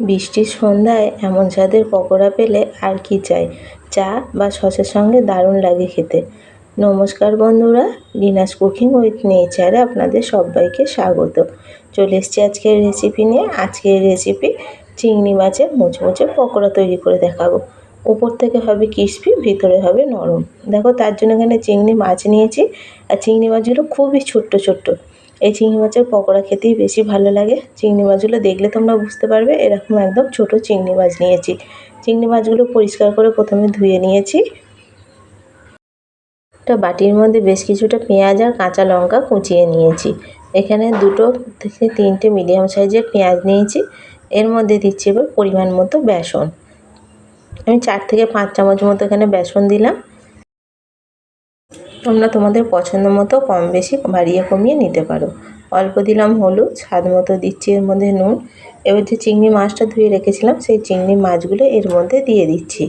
বৃষ্টির সন্ধ্যায় এমন স্বাদের পকোড়া পেলে আর কি চাই? চা বা সসের সঙ্গে দারুণ লাগে খেতে। নমস্কার বন্ধুরা রিনাস কুকিং উইথ নেচারে আপনাদের সবাইকে স্বাগত। চলে এসেছি আজকের রেসিপি নিয়ে। আজকের রেসিপি চিংড়ি মাছের মুচমুচে পকোড়া তৈরি করে দেখাবো। উপর থেকে হবে ক্রিসপি ভিতরে হবে নরম। দেখো, তার জন্য এখানে চিংড়ি মাছ নিয়েছি। আর চিংড়ি মাছগুলো খুবই ছোট্ট ছোট্ট। এই চিংড়ি মাছের পকোড়া খেতেই বেশি ভালো লাগে। চিংড়ি মাছগুলো দেখলে তোমরা বুঝতে পারবে, এরকম একদম ছোট চিংড়ি মাছ নিয়েছি। চিংড়ি মাছগুলো পরিষ্কার করে প্রথমে ধুয়ে নিয়েছি। একটা বাটির মধ্যে বেশ কিছুটা পেঁয়াজ আর কাঁচা লঙ্কা কুচিয়ে নিয়েছি। এখানে দুটো থেকে তিনটে মিডিয়াম সাইজের পেঁয়াজ নিয়েছি। এর মধ্যে দিচ্ছি এবার পরিমাণ মতো বেসন। আমি চার থেকে পাঁচ চামচ মতো এখানে বেসন দিলাম। তোমরা তোমাদের পছন্দ মতো কম বেশি বাড়িয়ে কমিয়ে নিতে পারো। অল্প দিলাম হলুদ, স্বাদ মতো দিচ্ছি এর মধ্যে নুন। এবার যে চিংড়ি মাছটা ধুয়ে রেখেছিলাম, সেই চিংড়ি মাছগুলো এর মধ্যে দিয়ে দিচ্ছি।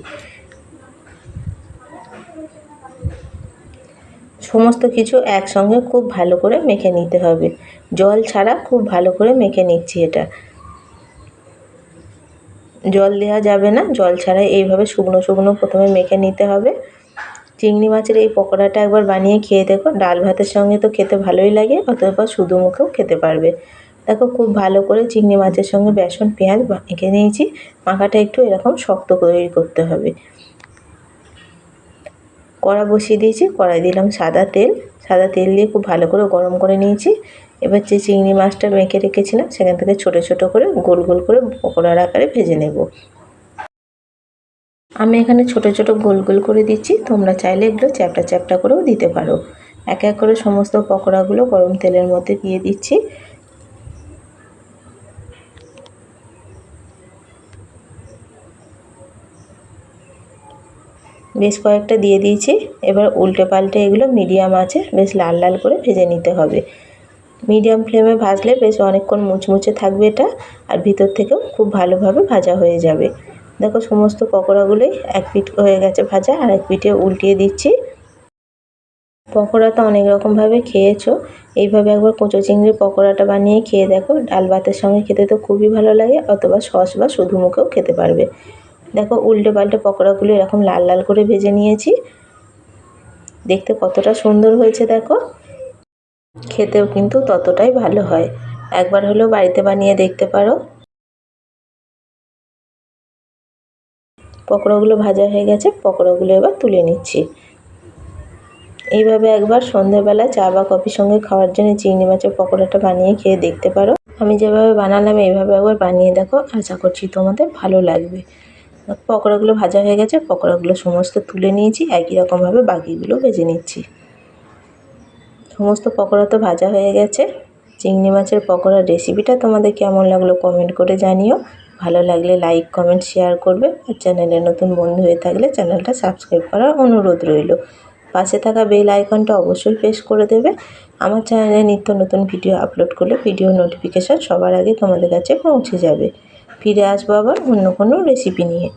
সমস্ত কিছু একসঙ্গে খুব ভালো করে মেখে নিতে হবে। জল ছাড়া খুব ভালো করে মেখে নিচ্ছি এটা। জল দেওয়া যাবে না, জল ছাড়া এইভাবে শুকনো শুকনো প্রথমে মেখে নিতে হবে। চিংড়ি মাছের এই পকোড়াটা একবার বানিয়ে খেয়ে দেখো। ডাল ভাতের সঙ্গে তো খেতে ভালোই লাগে, অথবা শুধু মুখেও খেতে পারবে। দেখো, খুব ভালো করে চিংড়ি মাছের সঙ্গে বেসন, পেঁয়াজ মেখে নিয়েছি। মাখাটা একটু এরকম শক্ত তৈরি করতে হবে। কড়া বসিয়ে দিয়েছি, কড়াই দিলাম সাদা তেল। সাদা তেল দিয়ে খুব ভালো করে গরম করে নিয়েছি। এবার যে চিংড়ি মাছটা মেখে রেখেছিলাম, সেখান থেকে ছোট ছোট করে গোল গোল করে পকোড়ার আকারে ভেজে নেব। আমি এখানে ছোট ছোট গোল গোল করে দিচ্ছি। তোমরা চাইলে এগুলো চ্যাপটা চ্যাপটা করেও দিতে পারো। এক এক করে সমস্ত পকোড়াগুলো গরম তেলের মধ্যে দিয়ে দিচ্ছি। বেশ কয়েকটা দিয়ে দিয়েছি। এবার উল্টে পাল্টে এগুলো মিডিয়াম আছে, বেশ লাল লাল করে ভেজে নিতে হবে। মিডিয়াম ফ্লেমে ভাজলে বেশ অনেকক্ষণ মুচমুচে থাকবে এটা, আর ভিতর থেকেও খুব ভালোভাবে ভাজা হয়ে যাবে। দেখো সমস্ত পকোড়াগুলোই এক পিঠ হয়ে গেছে ভাজা আর এক পিঠে উল্টিয়ে দিচ্ছি। পকোড়া তো অনেক রকমভাবে খেয়েছো। এইভাবে একবার কোঁচো চিংড়ির পকোড়াটা বানিয়ে খেয়ে দেখো। ডাল ভাতের সঙ্গে খেতে তো খুবই ভালো লাগে, অথবা সস বা শুধু মুখেও খেতে পারবে। দেখো উল্টে পাল্টে পকোড়াগুলো এরকম লাল লাল করে ভেজে নিয়েছি। দেখতে কতটা সুন্দর হয়েছে দেখো। খেতেও কিন্তু ততটাই ভালো হয়। একবার হলেও বাড়িতে বানিয়ে দেখতে পারো। পকোড়াগুলো ভাজা হয়ে গেছে, পকোড়াগুলো এবার তুলে নিচ্ছি। এইভাবে একবার সন্ধ্যাবেলা চা বা কফির সঙ্গে খাওয়ার জন্য চিংড়ি মাছের পকোড়াটা বানিয়ে খেয়ে দেখতে পারো। আমি যেভাবে বানালাম, এইভাবে একবার বানিয়ে দেখো, আশা করছি তোমাদের ভালো লাগবে। পকোড়াগুলো ভাজা হয়ে গেছে, পকোড়াগুলো সমস্ত তুলে নিয়েছি, একই রকমভাবে বাকিগুলো ভেজে নিচ্ছি। সমস্ত পকোড়া তো ভাজা হয়ে গেছে। চিংড়ি মাছের পকোড়ার রেসিপিটা তোমাদের কেমন লাগল কমেন্ট করে জানিও। ভালো লাগলে লাইক কমেন্ট শেয়ার করবে আর চ্যানেলে নতুন বন্ধু হয়ে থাকলে চ্যানেলটা সাবস্ক্রাইব করার অনুরোধ রইল। পাশে থাকা বেল আইকনটা অবশ্যই প্রেস করে দেবে। আমার চ্যানেলে নিত্য নতুন ভিডিও আপলোড করলে ভিডিও নোটিফিকেশান সবার আগে তোমাদের কাছে পৌঁছে যাবে। ফিরে আসব আবার অন্য কোনো রেসিপি নিয়ে।